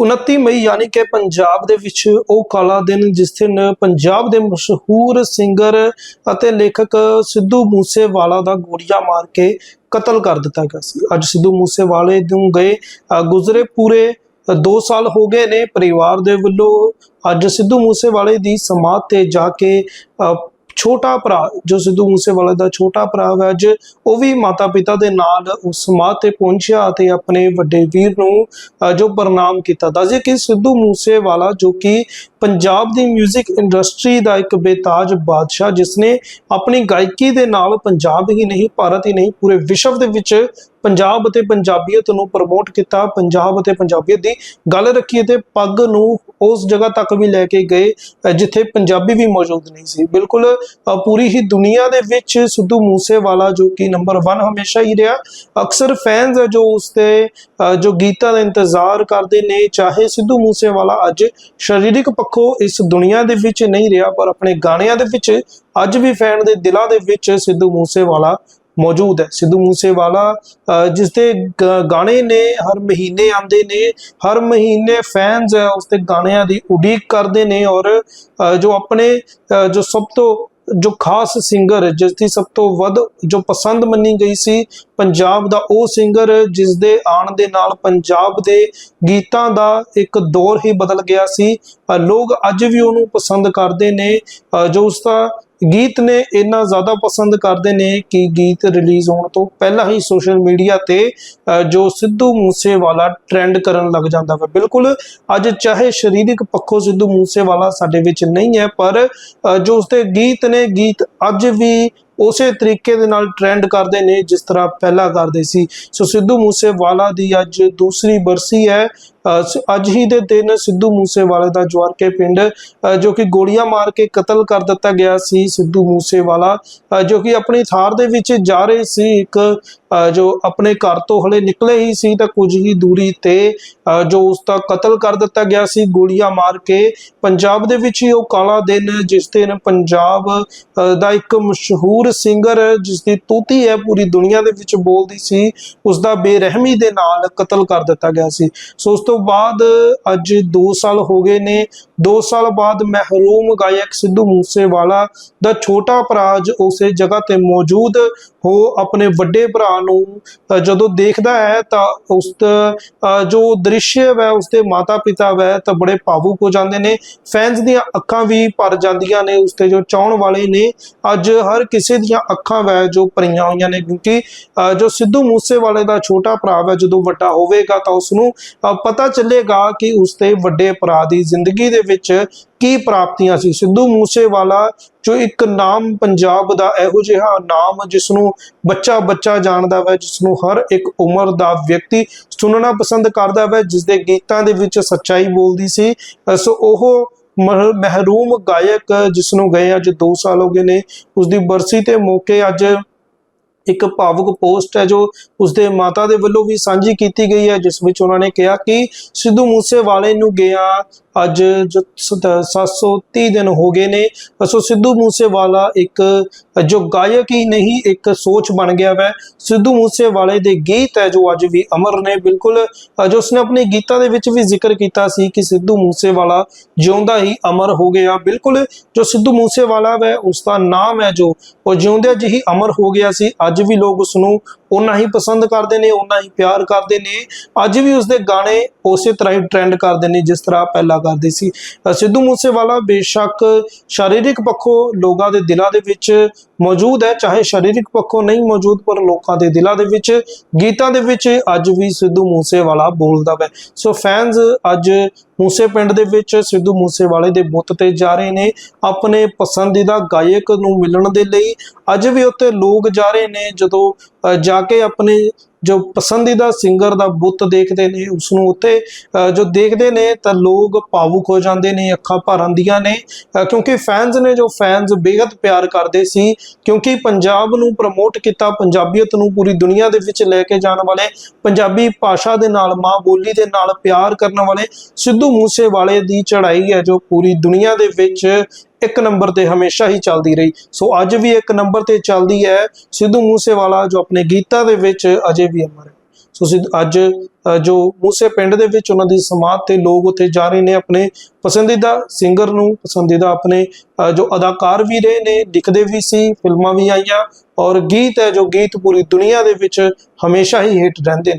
29 ਮਈ ਯਾਨੀ ਕਿ ਪੰਜਾਬ ਦੇ ਵਿੱਚ ਉਹ ਕਾਲਾ ਦਿਨ, ਜਿਸ ਦਿਨ ਪੰਜਾਬ ਦੇ ਮਸ਼ਹੂਰ ਸਿੰਗਰ ਅਤੇ ਲੇਖਕ ਸਿੱਧੂ ਮੂਸੇਵਾਲਾ ਦਾ ਗੋਲੀਆਂ ਮਾਰ ਕੇ ਕਤਲ ਕਰ ਦਿੱਤਾ ਗਿਆ ਸੀ। ਅੱਜ ਸਿੱਧੂ ਮੂਸੇਵਾਲੇ ਨੂੰ ਗਏ ਗੁਜ਼ਰੇ ਪੂਰੇ 2 ਸਾਲ ਹੋ ਗਏ ਨੇ ਪਰਿਵਾਰ ਦੇ ਵੱਲੋਂ। ਅੱਜ ਸਿੱਧੂ ਮੂਸੇਵਾਲੇ ਦੀ ਸਮਾਧ ਤੇ ਜਾ ਕੇ ਛੋਟਾ ਭਰਾ ਜੋ ਸਿੱਧੂ ਮੂਸੇਵਾਲੇ ਦਾ ਛੋਟਾ ਭਰਾ ਹੈ ਅੱਜ ਉਹ ਵੀ ਮਾਤਾ ਪਿਤਾ ਦੇ ਨਾਲ ਉਸ ਸਮਾਧ ਤੇ ਪਹੁੰਚਿਆ ਅਤੇ ਆਪਣੇ ਵੱਡੇ ਵੀਰ ਨੂੰ ਅ, ਜੋ ਪ੍ਰਣਾਮ ਕੀਤਾ। ਦੱਸਦੇ ਕਿ ਸਿੱਧੂ ਮੂਸੇਵਾਲਾ ਜੋ ਕਿ ਪੰਜਾਬ ਦੀ 뮤직 ਇੰਡਸਟਰੀ ਦਾ ਇੱਕ ਬੇਤਾਜ ਬਾਦਸ਼ਾਹ ਜਿਸ ਨੇ ਆਪਣੀ ਗਾਇਕੀ ਦੇ ਨਾਲ ਪੰਜਾਬ ਹੀ ਨਹੀਂ ਭਾਰਤ ਹੀ ਨਹੀਂ ਪੂਰੇ ਵਿਸ਼ਵ ਦੇ ਵਿੱਚ ਪੰਜਾਬ ਅਤੇ ਪੰਜਾਬੀਅਤ ਨੂੰ ਪ੍ਰਮੋਟ ਕੀਤਾ। ਪੰਜਾਬ ਅਤੇ ਪੰਜਾਬੀਅਤ ਦੀ ਗੱਲ ਰੱਖੀ ਤੇ ਪੱਗ ਨੂੰ ਉਸ ਜਗ੍ਹਾ ਤੱਕ ਵੀ ਲੈ ਕੇ ਗਏ ਜਿੱਥੇ ਪੰਜਾਬੀ ਵੀ ਮੌਜੂਦ ਨਹੀਂ ਸੀ। ਬਿਲਕੁਲ ਪੂਰੀ ਹੀ ਦੁਨੀਆ ਦੇ ਵਿੱਚ ਸਿੱਧੂ ਮੂਸੇਵਾਲਾ ਜੋ ਕਿ ਨੰਬਰ 1 ਹਮੇਸ਼ਾ ਹੀ ਰਿਹਾ। ਅਕਸਰ ਫੈਨਸ ਹੈ ਜੋ ਉਸਦੇ ਅ, ਜੋ ਗੀਤਾਂ ਦਾ ਇੰਤਜ਼ਾਰ ਕਰਦੇ ਨੇ ਚਾਹੇ ਸਿੱਧੂ ਮੂਸੇਵਾਲਾ ਅੱਜ ਸਰੀਰਕ ਪੱਖੋਂ ਇਸ ਦੁਨੀਆ ਦੇ ਵਿੱਚ ਨਹੀਂ ਰਿਹਾ ਪਰ ਆਪਣੇ ਗਾਣਿਆਂ ਦੇ ਵਿੱਚ ਅੱਜ ਵੀ ਫੈਨ ਦੇ ਦਿਲਾਂ ਦੇ ਵਿੱਚ ਸਿੱਧੂ ਮੂਸੇਵਾਲਾ ਮੌਜੂਦ ਹੈ। ਸਿੱਧੂ ਮੂਸੇਵਾਲਾ ਅ, ਜਿਸ ਦੇ ਗਾਣੇ ਨੇ ਹਰ ਮਹੀਨੇ ਆਉਂਦੇ ਨੇ ਹਰ ਮਹੀਨੇ ਫੈਨਸ ਹੈ ਉਸ ਦੇ ਗਾਣਿਆਂ ਦੀ ਉਡੀਕ ਕਰਦੇ ਨੇ ਔਰ ਜੋ ਆਪਣੇ ਅ, ਜੋ ਸਭ ਤੋਂ ਜੋ ਖਾਸ ਸਿੰਗਰ ਜਿਸ ਦੀ ਸਭ ਤੋਂ ਵੱਧ ਜੋ ਪਸੰਦ ਮੰਨੀ ਗਈ ਸੀ ਪੰਜਾਬ ਦਾ ਉਹ ਸਿੰਗਰ ਜਿਸ ਦੇ ਆਉਣ ਦੇ ਨਾਲ ਪੰਜਾਬ ਦੇ ਗੀਤਾਂ ਦਾ ਇੱਕ ਦੌਰ ਹੀ ਬਦਲ ਗਿਆ ਸੀ। ਲੋਕ ਅੱਜ ਵੀ ਉਹਨੂੰ ਪਸੰਦ ਕਰਦੇ ਨੇ। ਅ, ਜੋ ਉਸ ਦਾ ਗੀਤ ਨੇ ਇੰਨਾ ਜ਼ਿਆਦਾ ਪਸੰਦ ਕਰਦੇ ਨੇ ਕਿ ਗੀਤ ਰਿਲੀਜ਼ ਹੋਣ ਤੋਂ ਪਹਿਲਾਂ ਹੀ ਸੋਸ਼ਲ ਮੀਡੀਆ ਤੇ ਅ, ਜੋ ਸਿੱਧੂ ਮੂਸੇਵਾਲਾ ਟ੍ਰੈਂਡ ਕਰਨ ਲੱਗ ਜਾਂਦਾ ਵਾ। ਬਿਲਕੁਲ ਅੱਜ ਚਾਹੇ ਸਰੀਰਕ ਪੱਖੋਂ ਸਿੱਧੂ ਮੂਸੇਵਾਲਾ ਸਾਡੇ ਵਿੱਚ ਨਹੀਂ ਹੈ ਪਰ ਜੋ ਉਸਦੇ ਗੀਤ ਨੇ ਗੀਤ ਅੱਜ ਵੀ ਉਸੇ ਤਰੀਕੇ ਦੇ ਨਾਲ ਟ੍ਰੈਂਡ ਕਰਦੇ ਨੇ, ਜਿਸ ਤਰ੍ਹਾਂ ਪਹਿਲਾਂ ਕਰਦੇ ਸੀ। ਸੋ ਸਿੱਧੂ ਮੂਸੇਵਾਲਾ ਦੀ ਅੱਜ ਦੂਸਰੀ ਬਰਸੀ ਹੈ। ਅੱਜ ਹੀ ਦੇ ਦਿਨ ਸਿੱਧੂ ਮੂਸੇਵਾਲੇ ਦਾ ਜਵਾਰਕੇ ਪਿੰਡ ਜੋ ਕਿ ਗੋਲੀਆਂ ਮਾਰ ਕੇ ਕਤਲ ਕਰ ਦਿੱਤਾ ਗਿਆ ਸੀ ਸਿੱਧੂ ਮੂਸੇਵਾਲਾ। ਜੋ ਕਿ ਆਪਣੀ ਥਾਰ ਦੇ ਵਿੱਚ ਜਾ ਰਹੇ ਸੀ, ਇੱਕ ਜੋ ਆਪਣੇ ਘਰ ਤੋਂ ਹਲੇ ਨਿਕਲੇ ਹੀ ਸੀ, ਤਾਂ ਕੁਝ ਹੀ ਦੂਰੀ ਤੇ ਜੋ ਉਸ ਦਾ ਕਤਲ ਕਰ ਦਿੱਤਾ ਗਿਆ ਸੀ, ਗੋਲੀਆਂ ਮਾਰ ਕੇ। ਪੰਜਾਬ ਦੇ ਵਿੱਚ ਹੀ ਉਹ ਕਾਲਾ ਦਿਨ, ਜਿਸ ਦਿਨ ਪੰਜਾਬ ਦਾ ਇੱਕ ਮਸ਼ਹੂਰ ਸਿੰਗਰ ਜਿਸ ਦੀ ਤੂਤੀ ਹੈ, ਪੂਰੀ ਦੁਨੀਆ ਦੇ ਵਿੱਚ ਬੋਲਦੀ ਸੀ ਉਸ ਦਾ ਬੇਰਹਿਮੀ ਦੇ ਨਾਲ ਕਤਲ ਕਰ ਦਿੱਤਾ ਗਿਆ ਸੀ। ਸੋ ਉਸ ਤੋਂ ਬਾਅਦ ਅੱਜ 2 ਸਾਲ ਹੋ ਗਏ ਨੇ। 2 ਸਾਲ ਬਾਅਦ ਮਹਿਰੂਮ ਗਾਇਕ ਸਿੱਧੂ ਮੂਸੇਵਾਲਾ ਦਾ ਛੋਟਾ ਭਰਾ ਉਸੇ ਜਗ੍ਹਾ ਤੇ ਮੌਜੂਦ ਹੋ ਆਪਣੇ ਵੱਡੇ ਭਰਾ ਨੂੰ ਜਦੋਂ ਦੇਖਦਾ ਹੈ ਤਾਂ ਉਸ ਜੋ ਦ੍ਰਿਸ਼ ਹੈ ਉਸ ਦੇ ਮਾਤਾ ਪਿਤਾ ਵੈ ਤਾਂ ਬੜੇ ਭਾਵੁਕ ਹੋ ਜਾਂਦੇ ਨੇ। ਫੈਨਸ ਦੀਆਂ ਅੱਖਾਂ ਵੀ ਭਰ ਜਾਂਦੀਆਂ ਨੇ ਉਸ ਤੇ ਜੋ ਚਾਹਣ ਵਾਲੇ ਨੇ ਅੱਜ ਹਰ ਕਿਸੇ ਦੀਆਂ ਅੱਖਾਂ ਵੈ ਜੋ ਭਰੀਆਂ ਹੋਈਆਂ ਨੇ। ਕਿਉਂਕਿ ਅ, ਜੋ ਸਿੱਧੂ ਮੂਸੇਵਾਲੇ ਦਾ ਛੋਟਾ ਭਰਾ ਵੈ ਜਦੋਂ ਵੱਡਾ ਹੋਵੇਗਾ ਤਾਂ ਉਸ ਨੂੰ ਪਤਾ ਚੱਲੇਗਾ ਕਿ ਉਸ ਦੇ ਵੱਡੇ ਭਰਾ ਦੀ ਜ਼ਿੰਦਗੀ ਦੇ ਵਿੱਚ ਕੀ ਪ੍ਰਾਪਤੀਆਂ ਸੀ? ਸਿੱਧੂ ਮੂਸੇਵਾਲਾ, ਜੋ ਇੱਕ ਨਾਮ ਪੰਜਾਬ ਦਾ ਇਹੋ ਜਿਹਾ ਨਾਮ ਜਿਸ ਨੂੰ ਬੱਚਾ ਬੱਚਾ ਜਾਣਦਾ ਹੈ ਜਿਸ ਨੂੰ ਹਰ ਇੱਕ ਉਮਰ ਦਾ ਵਿਅਕਤੀ ਸੁਣਨਾ ਪਸੰਦ ਕਰਦਾ ਹੈ ਜਿਸ ਦੇ ਗੀਤਾਂ ਦੇ ਵਿੱਚ ਸੱਚਾਈ ਬੋਲਦੀ ਸੀ। ਸੋ ਉਹ ਮਹ- ਮਹਿਰੂਮ ਗਾਇਕ ਜਿਸ ਨੂੰ ਗਏ ਅੱਜ 2 ਸਾਲ ਹੋ ਗਏ ਨੇ ਉਸ ਦੀ ਬਰਸੀ ਤੇ ਮੌਕੇ ਅੱਜ ਇੱਕ ਭਾਵੁਕ ਪੋਸਟ ਹੈ ਜੋ ਉਸਦੇ ਮਾਤਾ ਦੇ ਵੱਲੋਂ ਵੀ ਸਾਂਝੀ ਕੀਤੀ ਗਈ ਹੈ ਜਿਸ ਵਿੱਚ ਉਹਨਾਂ ਨੇ ਕਿਹਾ ਕਿ ਸਿੱਧੂ ਮੂਸੇਵਾਲੇ ਨੂੰ ਗਿਆ ਅੱਜ ਜੋ 730 ਦਿਨ ਹੋ ਗਏ ਨੇ। ਸੋ ਸਿੱਧੂ ਮੂਸੇਵਾਲਾ ਇੱਕ ਜੋ ਗਾਇਕ ਹੀ ਨਹੀਂ ਇੱਕ ਸੋਚ ਬਣ ਗਿਆ ਵੈ। ਸਿੱਧੂ ਮੂਸੇਵਾਲੇ ਦੇ ਗੀਤ ਹੈ ਜੋ ਅੱਜ ਵੀ ਅਮਰ ਨੇ। ਬਿਲਕੁਲ ਅ, ਜੋ ਉਸਨੇ ਆਪਣੇ ਗੀਤਾਂ ਦੇ ਵਿੱਚ ਵੀ ਜ਼ਿਕਰ ਕੀਤਾ ਸੀ ਕਿ ਸਿੱਧੂ ਮੂਸੇਵਾਲਾ ਜਿਉਂਦਾ ਹੀ ਅਮਰ ਹੋ ਗਿਆ। ਬਿਲਕੁਲ ਜੋ ਸਿੱਧੂ ਮੂਸੇਵਾਲਾ ਵੈ ਉਸ ਦਾ ਨਾਮ ਹੈ ਜੋ ਉਹ ਜਿਉਂਦਿਆਂ ਜਿਹੀ ਅਮਰ ਹੋ ਗਿਆ ਸੀ। ਅੱਜ ਵੀ ਲੋਕ ਉਸ ਨੂੰ ਉਨਾ ਹੀ ਪਸੰਦ ਕਰਦੇ ਨੇ ਉਨਾ ਹੀ ਪਿਆਰ ਕਰਦੇ ਨੇ। ਅੱਜ ਵੀ ਉਸਦੇ ਗਾਣੇ ਉਸੇ ਤਰ੍ਹਾਂ ਹੀ ਟ੍ਰੈਂਡ ਕਰਦੇ ਨੇ ਜਿਸ ਤਰ੍ਹਾਂ ਪਹਿਲਾਂ ਕਰਦੇ ਸੀ। ਸਿੱਧੂ ਮੂਸੇਵਾਲਾ ਬੇਸ਼ੱਕ ਸਰੀਰਕ ਪੱਖੋਂ ਲੋਕਾਂ ਦੇ ਦਿਲਾਂ ਦੇ ਵਿੱਚ ਮੌਜੂਦ ਹੈ ਚਾਹੇ ਸਰੀਰਕ ਪੱਖੋਂ ਨਹੀਂ ਮੌਜੂਦ ਪਰ ਲੋਕਾਂ ਦੇ ਦਿਲਾਂ ਦੇ ਵਿੱਚ ਗੀਤਾਂ ਦੇ ਵਿੱਚ ਅੱਜ ਵੀ ਸਿੱਧੂ ਮੂਸੇਵਾਲਾ ਬੋਲਦਾ ਹੈ ਸੋ ਫੈਨਸ ਅੱਜ ਮੂਸੇ ਪਿੰਡ ਦੇ ਵਿੱਚ ਸਿੱਧੂ ਮੂਸੇਵਾਲੇ ਦੇ ਬੁੱਤ ਤੇ ਜਾ ਰਹੇ ਨੇ ਆਪਣੇ ਪਸੰਦੀਦਾ ਗਾਇਕ ਨੂੰ ਮਿਲਣ ਦੇ ਲਈ। ਅੱਜ ਵੀ ਉੱਥੇ ਲੋਕ ਜਾ ਰਹੇ ਨੇ ਜਦੋਂ ਅ, ਜਾ ਕੇ ਆਪਣੇ ਜੋ ਪਸੰਦੀਦਾ ਸਿੰਗਰ ਦਾ ਬੁੱਤ ਦੇਖਦੇ ਨੇ ਉਸ ਨੂੰ ਉੱਥੇ ਜੋ ਦੇਖਦੇ ਨੇ ਤਾਂ ਲੋਕ ਭਾਵੁਕ ਹੋ ਜਾਂਦੇ ਨੇ, ਅੱਖਾਂ ਭਰ ਆਉਂਦੀਆਂ ਨੇ ਕਿਉਂਕਿ ਫੈਨਸ ਨੇ ਜੋ ਫੈਨਸ ਬੇਹੱਦ ਪਿਆਰ ਕਰਦੇ ਸੀ, ਕਿਉਂਕਿ ਪੰਜਾਬ ਨੂੰ ਪ੍ਰਮੋਟ ਕੀਤਾ, ਪੰਜਾਬੀਅਤ ਨੂੰ ਪੂਰੀ ਦੁਨੀਆ ਦੇ ਵਿੱਚ ਲੈ ਕੇ ਜਾਣ ਵਾਲੇ, ਪੰਜਾਬੀ ਭਾਸ਼ਾ ਦੇ ਨਾਲ, ਮਾਂ ਬੋਲੀ ਦੇ ਨਾਲ ਪਿਆਰ ਕਰਨ ਵਾਲੇ ਸਿੱਧੂ ਮੂਸੇਵਾਲੇ ਦੀ ਚੜ੍ਹਾਈ ਹੈ, ਜੋ ਪੂਰੀ ਦੁਨੀਆ ਦੇ ਵਿੱਚ ਇੱਕ ਨੰਬਰ ਤੇ ਹਮੇਸ਼ਾ ਹੀ ਚੱਲਦੀ ਰਹੀ। ਸੋ ਅੱਜ ਵੀ ਇੱਕ ਨੰਬਰ ਤੇ ਚੱਲਦੀ ਹੈ ਸਿੱਧੂ ਮੂਸੇਵਾਲਾ, ਜੋ ਆਪਣੇ ਗੀਤਾਂ ਦੇ ਵਿੱਚ ਅਜੇ ਵੀ ਅਮਰ ਹੈ। ਤੁਸੀਂ ਅੱਜ ਜੋ ਮੂਸੇ ਪਿੰਡ ਦੇ ਵਿੱਚ ਉਹਨਾਂ ਦੀ ਸਮਾਧ ਤੇ ਲੋਕ ਉੱਥੇ ਜਾ ਰਹੇ ਨੇ ਆਪਣੇ ਪਸੰਦੀਦਾ ਸਿੰਗਰ ਨੂੰ, ਪਸੰਦੀਦਾ ਆਪਣੇ ਜੋ ਅਦਾਕਾਰ ਵੀ ਰਹੇ ਨੇ, ਲਿਖਦੇ ਵੀ ਸੀ, ਫਿਲਮਾਂ ਵੀ ਆਈਆਂ ਔਰ ਗੀਤ ਹੈ ਜੋ ਗੀਤ ਪੂਰੀ ਦੁਨੀਆ ਦੇ ਵਿੱਚ ਹਮੇਸ਼ਾ ਹੀ ਹਿੱਟ ਰਹਿੰਦੇ ਨੇ।